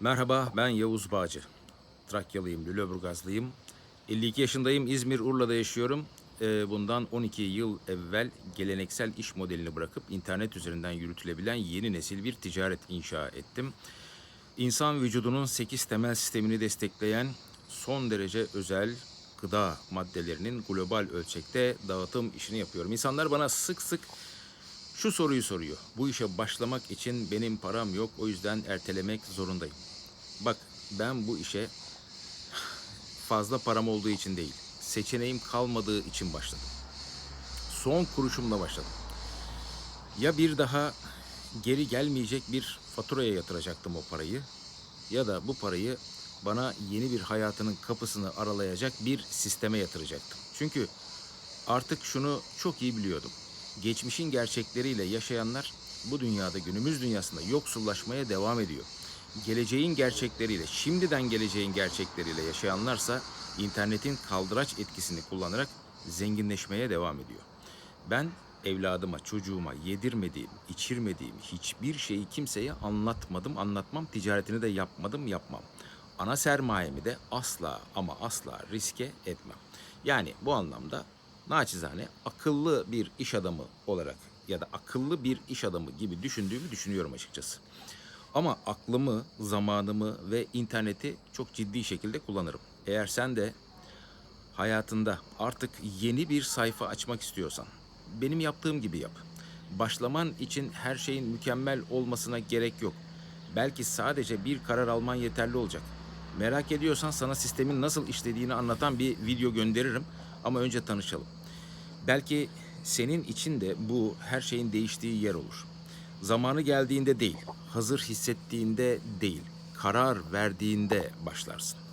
Merhaba, ben Yavuz Bağcı. Trakyalıyım, Lüleburgazlıyım. 52 yaşındayım, İzmir, Urla'da yaşıyorum. Ee, Bundan 12 yıl evvel geleneksel iş modelini bırakıp internet üzerinden yürütülebilen yeni nesil bir ticaret inşa ettim. İnsan vücudunun 8 temel sistemini destekleyen son derece özel gıda maddelerinin global ölçekte dağıtım işini yapıyorum. İnsanlar bana sık sık şu soruyu soruyor. Bu işe başlamak için benim param yok o yüzden ertelemek zorundayım. Bak ben bu işe fazla param olduğu için değil, seçeneğim kalmadığı için başladım. Son kuruşumla başladım. Ya bir daha geri gelmeyecek bir faturaya yatıracaktım o parayı ya da bu parayı bana yeni bir hayatının kapısını aralayacak bir sisteme yatıracaktım. Çünkü artık şunu çok iyi biliyordum. Geçmişin gerçekleriyle yaşayanlar bu dünyada günümüz dünyasında yoksullaşmaya devam ediyor. Geleceğin gerçekleriyle, şimdiden geleceğin gerçekleriyle yaşayanlarsa internetin kaldıraç etkisini kullanarak zenginleşmeye devam ediyor. Ben evladıma, çocuğuma yedirmediğim, içirmediğim hiçbir şeyi kimseye anlatmadım, anlatmam. Ticaretini de yapmadım, yapmam. Ana sermayemi de asla ama asla riske etmem. Yani bu anlamda naçizane akıllı bir iş adamı olarak ya da akıllı bir iş adamı gibi düşündüğümü düşünüyorum açıkçası. Ama aklımı, zamanımı ve interneti çok ciddi şekilde kullanırım. Eğer sen de hayatında artık yeni bir sayfa açmak istiyorsan benim yaptığım gibi yap. Başlaman için her şeyin mükemmel olmasına gerek yok. Belki sadece bir karar alman yeterli olacak. Merak ediyorsan sana sistemin nasıl işlediğini anlatan bir video gönderirim ama önce tanışalım. Belki senin için de bu her şeyin değiştiği yer olur. Zamanı geldiğinde değil, hazır hissettiğinde değil, karar verdiğinde başlarsın.